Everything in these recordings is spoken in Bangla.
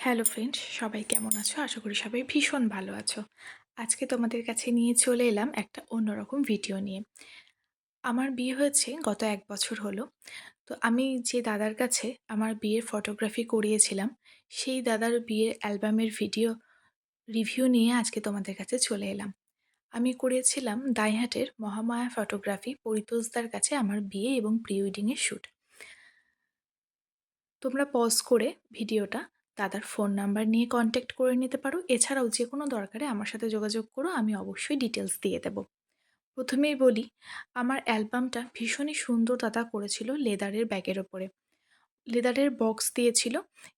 হ্যালো ফ্রেন্ডস, সবাই কেমন আছো? আশা করি সবাই ভীষণ ভালো আছো। আজকে তোমাদের কাছে নিয়ে চলে এলাম একটা অন্যরকম ভিডিও নিয়ে। আমার বিয়ে হয়েছে গত এক বছর হলো। তো আমি যে দাদার কাছে আমার বিয়ের ফটোগ্রাফি করিয়েছিলাম, সেই দাদার বিয়ের অ্যালবামের ভিডিও রিভিউ নিয়ে আজকে তোমাদের কাছে চলে এলাম। আমি করেছিলাম দাইহাটের মহামায়া ফটোগ্রাফি পরিতোষদার কাছে আমার বিয়ে এবং প্রি ওয়েডিংয়ের শ্যুট তোমরা পজ করে ভিডিওটা দাদার ফোন নাম্বার নিয়ে কন্ট্যাক্ট করে নিতে পারো। এছাড়াও যে কোনো দরকারে আমার সাথে যোগাযোগ করো, আমি অবশ্যই ডিটেলস দিয়ে দেব। প্রথমেই বলি, আমার অ্যালবামটা ভীষণই সুন্দর দাদা করেছিল লেদারের ব্যাগের ওপরে। লেদারের বক্স দিয়েছিল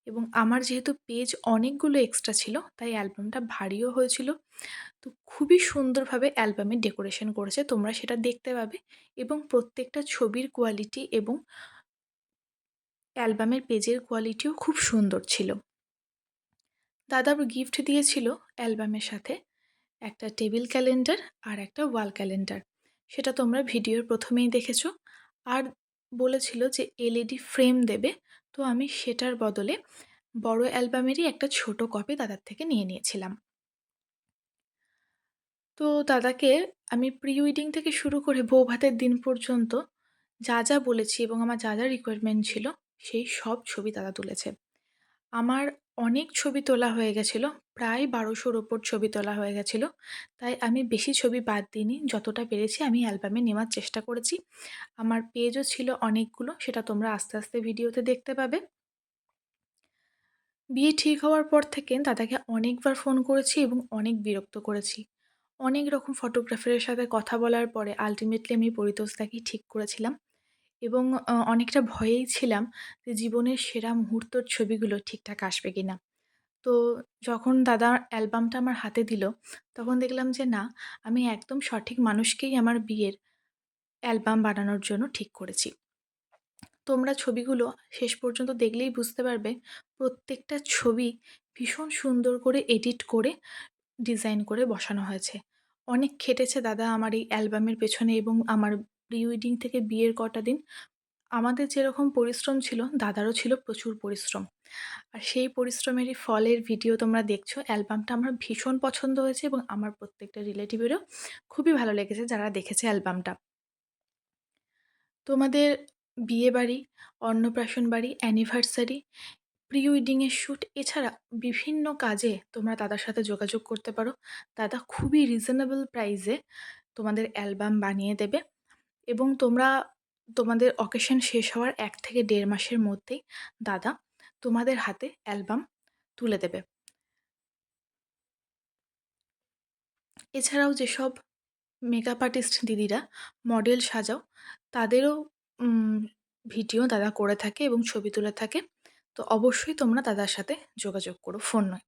এবং আমার যেহেতু পেজ অনেকগুলো এক্সট্রা ছিল, তাই অ্যালবামটা ভারীও হয়েছিল। তো খুবই সুন্দরভাবে অ্যালবামের ডেকোরেশন করেছে, তোমরা সেটা দেখতে পাবে এবং প্রত্যেকটা ছবির কোয়ালিটি এবং অ্যালবামের পেজের কোয়ালিটিও খুব সুন্দর ছিল। দাদা গিফট দিয়েছিল অ্যালবামের সাথে, একটা টেবিল ক্যালেন্ডার আর একটা ওয়াল ক্যালেন্ডার। সেটা তোমরা ভিডিওর প্রথমেই দেখেছ। আর বলেছিল যে এলইডি ফ্রেম দেবে, তো আমি সেটার বদলে বড় অ্যালবামেরই একটা ছোট কপি দাদার থেকে নিয়ে নিয়েছিলাম। তো দাদাকে আমি প্রি ওয়েডিং থেকে শুরু করে বউ ভাতের দিন পর্যন্ত যা যা বলেছি এবং আমার যা যা রিকোয়ারমেন্ট ছিল সেই সব ছবি দাদা তুলেছে। আমার অনেক ছবি তোলা হয়ে গেছিল, প্রায় বারোশোর ওপর ছবি তোলা হয়ে গেছিল। তাই আমি বেশি ছবি বাদ দিইনি, যতটা পেরেছি আমি অ্যালবামে নেওয়ার চেষ্টা করেছি। আমার পেজও ছিল অনেকগুলো, সেটা তোমরা আস্তে আস্তে ভিডিওতে দেখতে পাবে। বিয়ে ঠিক হওয়ার পর থেকে দাদাকে অনেকবার ফোন করেছি এবং অনেক বিরক্ত করেছি। অনেক রকম ফটোগ্রাফারের সাথে কথা বলার পরে আলটিমেটলি আমি পরিতোষদাকেই ঠিক করেছিলাম। এবং অনেকটা ভয়েই ছিলাম যে জীবনের সেরা মুহূর্তর ছবিগুলো ঠিকঠাক আসবে কি না তো যখন দাদা অ্যালবামটা আমার হাতে দিল, তখন দেখলাম যে না, আমি একদম সঠিক মানুষকেই আমার বিয়ের অ্যালবাম বানানোর জন্য ঠিক করেছি। তোমরা ছবিগুলো শেষ পর্যন্ত দেখলেই বুঝতে পারবে, প্রত্যেকটা ছবি ভীষণ সুন্দর করে এডিট করে, ডিজাইন করে বসানো হয়েছে। অনেক খেটেছে দাদা আমার এই অ্যালবামের পেছনে এবং আমার প্রি ওয়েডিং থেকে বিয়ের কটা দিন আমাদের যেরকম পরিশ্রম ছিল, দাদারও ছিল প্রচুর পরিশ্রম। আর সেই পরিশ্রমেরই ফলের ভিডিও তোমরা দেখছ অ্যালবামটা আমার ভীষণ পছন্দ হয়েছে এবং আমার প্রত্যেকটা রিলেটিভেরও খুবই ভালো লেগেছে যারা দেখেছে অ্যালবামটা তোমাদের বিয়ে বাড়ি, অন্নপ্রাশন বাড়ি অ্যানিভার্সারি প্রি ওয়েডিংয়ের শ্যুট এছাড়া বিভিন্ন কাজে তোমরা দাদার সাথে যোগাযোগ করতে পারো। দাদা খুবই রিজনেবল প্রাইসে তোমাদের অ্যালবাম বানিয়ে দেবে। এবং তোমরা, তোমাদের অকেশন শেষ হওয়ার এক থেকে দেড় মাসের মধ্যেই দাদা তোমাদের হাতে অ্যালবাম তুলে দেবে। এছাড়াও যেসব মেকআপ আর্টিস্ট দিদিরা মডেল সাজাও, তাদেরও ভিডিও দাদা করে থাকে এবং ছবি তুলে থাকে। তো অবশ্যই তোমরা দাদার সাথে যোগাযোগ করো ফোন নয়।